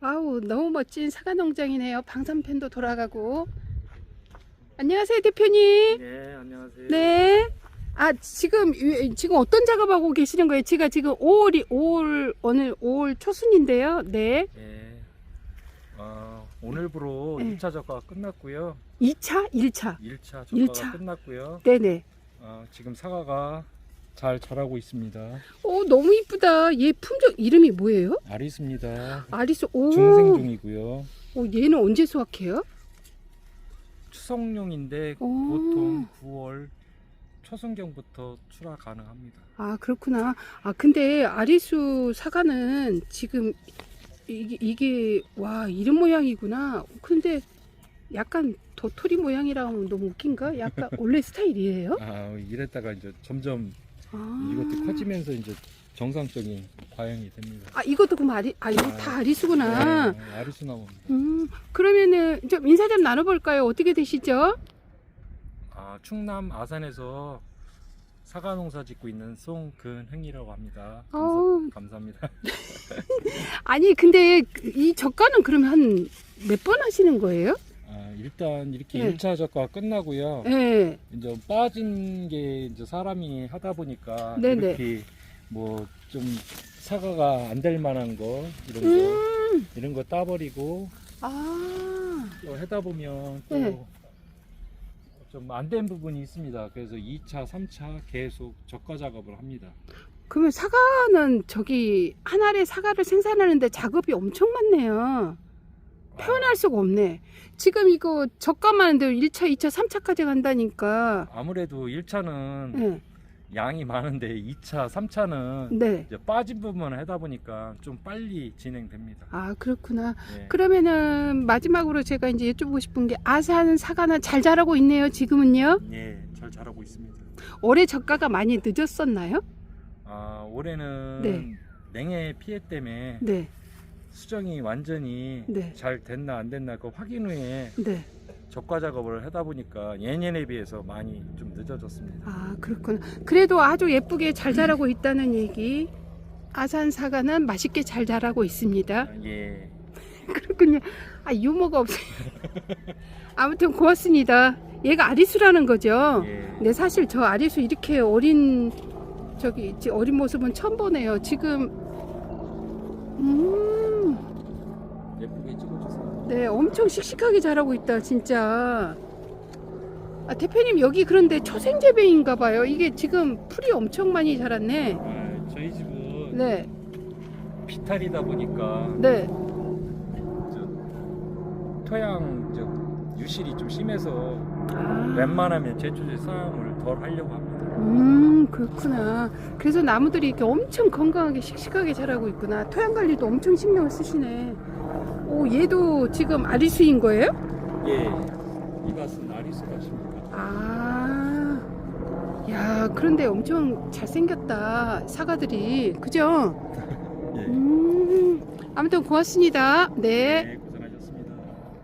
아우 너무 멋진 사과 농장이네요. 방산팬도 돌아가고. 안녕하세요 대표님. 네, 안녕하세요. 네. 아 지금 이- 지금 어떤 작업하고 계시는 거예요? 제가 지금 5월이 5월 오늘 5월 초순인데요. 네. 네. 어, 오늘부로 네. 2차 적과가 끝났고요. 2차, 1차. 1차 적과가 일차. 끝났고요. 네네. 어, 지금 사과가 잘 자라고 있습니다. 오 너무 이쁘다. 얘 품종 이름이 뭐예요? 아리수입니다. 아리스. 오. 중생 중이고요. 오 얘는 언제 수확해요? 추석용인데 오. 보통 9월 초순경부터 출하 가능합니다. 아 그렇구나. 아 근데 아리수 사과는 지금 이게, 이게 와 이런 모양이구나. 근데 약간 도토리 모양이라 하면 너무 웃긴가? 약간 원래 스타일이에요? 아, 이랬다가 이제 점점 아. 이것도 커지면서 이제 정상적인 과형이 됩니다. 아 이것도 그럼 아리 아 이거 다 아리수구나. 네, 아리수 나무입니다. 음 그러면은 좀 인사 좀 나눠볼까요? 어떻게 되시죠? 아, 충남 아산에서 사과 농사 짓고 있는 송근흥이라고 합니다. 감사, 어우. 감사합니다. 아니 근데 이 저가는 그러면 한 몇 번 하시는 거예요? 아, 일단 이렇게 네. 1차 적과 끝나고요. 네. 이제 빠진 게 이제 사람이 하다 보니까 네네. 이렇게 뭐 좀 사과가 안 될 만한 거 이런 거 음. 이런 거 따버리고 아. 또 하다 보면 네. 또좀안 된 부분이 있습니다. 그래서 2차, 3차 계속 적과 작업을 합니다. 그러면 사과는 저기 한 알의 사과를 생산하는데 작업이 엄청 많네요. 표현할 수가 없네. 지금 이거 적감하는데 1차, 2차, 3차까지 간다니까. 아무래도 1차는 네. 양이 많은데 2차, 3차는 네. 이제 빠진 부분을 하다 보니까 좀 빨리 진행됩니다. 아, 그렇구나. 예. 그러면은 마지막으로 제가 이제 여쭤보고 싶은 게 아산 사과는 잘 자라고 있네요. 지금은요. 예, 잘 자라고 있습니다. 올해 적가가 많이 늦었었나요? 아, 올해는 네. 냉해 피해 때문에 네. 수정이 완전히 네. 잘 됐나 안 됐나 그 확인 후에 네. 적과 작업을 하다 보니까 예년에 비해서 많이 좀 늦어졌습니다. 아, 그렇구나. 그래도 아주 예쁘게 잘 자라고 있다는 얘기. 아산 사과는 맛있게 잘 자라고 있습니다. 아, 예. 그렇군요. 아, 유머가 없어요. 아무튼 고맙습니다. 얘가 아리수라는 거죠. 예. 근데 사실 저 아리수 이렇게 어린 저기 지- 어린 모습은 처음 보네요. 지금 음, 예쁘게 찍어주세요. 네, 엄청 씩씩하게 자라고 있다, 진짜. 아, 대표님 여기 그런데 초생재배인가 봐요. 이게 지금 풀이 엄청 많이 자랐네. 아, 저희 집은 네, 비탈이다 보니까 네. 저 토양 저 유실이 좀 심해서 아. 웬만하면 제초제 사용을 덜 하려고 합니다. 음 그렇구나 그래서 나무들이 이렇게 엄청 건강하게 씩씩하게 자라고 있구나 토양 관리도 엄청 신경을 쓰시네 오 얘도 지금 아리수인 거예요? 예. 이 밭은 아리수 밭입니다. 아, 야 그런데 엄청 잘생겼다 사과들이 그죠? 예. 음 아무튼 고맙습니다 네. 네,